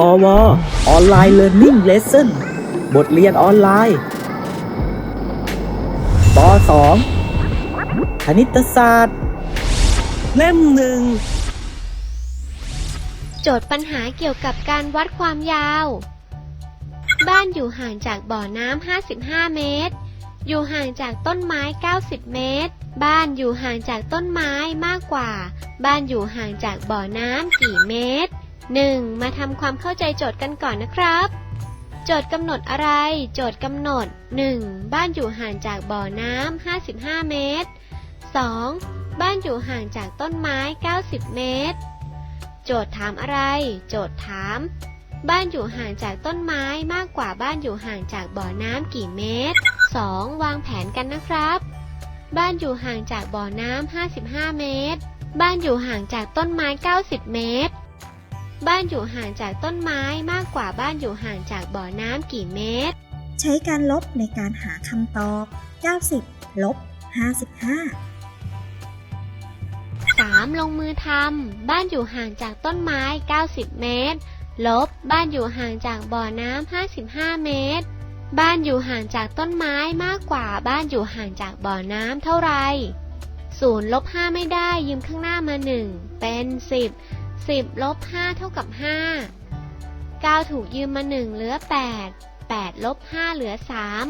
พอวออนไลน์เรียนนิ่งเลสเซ่นบทเรียนออนไลน์ป .2 คณิตศาสตร์ เล่มหนึ่ง โจทย์ปัญหาเกี่ยวกับการวัดความยาว บ้านอยู่ห่างจากบ่อน้ำ 55 เมตร อยู่ห่างจากต้นไม้ 90 เมตร บ้านอยู่ห่างจากต้นไม้มากกว่า บ้านอยู่ห่างจากบ่อน้ำกี่เมตร 1. มาทำความเข้าใจโจทย์กันก่อนนะครับ โจทย์กำหนดอะไร โจทย์กำหนด 1. บ้านอยู่ห่างจากบ่อน้ำ55 เมตร 2. บ้านอยู่ห่างจากต้นไม้ 90 เมตร โจทย์ถามอะไร โจทย์ถาม บ้านอยู่ห่างจากต้นไม้มากกว่าบ้านอยู่ห่างจากบ่อน้ำกี่เมตร 2. วางแผนกันนะครับ บ้านอยู่ห่างจากบ่อน้ำ55 เมตร บ้านอยู่ห่างจากต้นไม้ 90 เมตร บ้านอยู่ห่างจากต้นไม้มากกว่าบ้านอยู่ห่างจากบ่อน้ำกี่เมตร ใช้การลบในการหาคำตอบ 90 ลบ 55 3. ลงมือทำ บ้านอยู่ห่างจากต้นไม้ 90 เมตร ลบ บ้านอยู่ห่างจากบ่อน้ำ 55 เมตร บ้านอยู่ห่างจากต้นไม้มากกว่าบ้านอยู่ห่างจากบ่อน้ำเท่าไหร่ศูนย์ลบ5ไม่ได้ยืมข้างหน้ามา 1 เป็น 10 10ลบ5เท่ากับ 5 9 ถูกยืมมา 1 เหลือ 8 8ลบ5เหลือ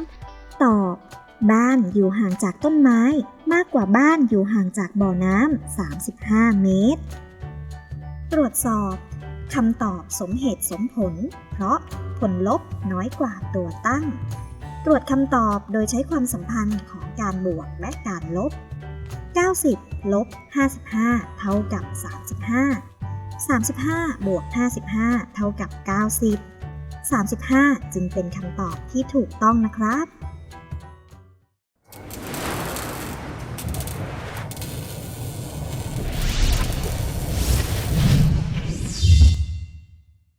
3 ตอบ บ้านอยู่ห่างจากต้นไม้ มากกว่าบ้านอยู่ห่างจากบ่อน้ำ 35 เมตร ตรวจสอบคำตอบสมเหตุสมผล เพราะผลลบน้อยกว่าตัวตั้ง ตรวจคำตอบโดยใช้ความสัมพันธ์ของการบวกและการลบ 90 ลบ 55 เท่ากับ 35 35 บวก 55 เท่ากับ 90 35 จึงเป็นคำตอบที่ถูกต้องนะครับ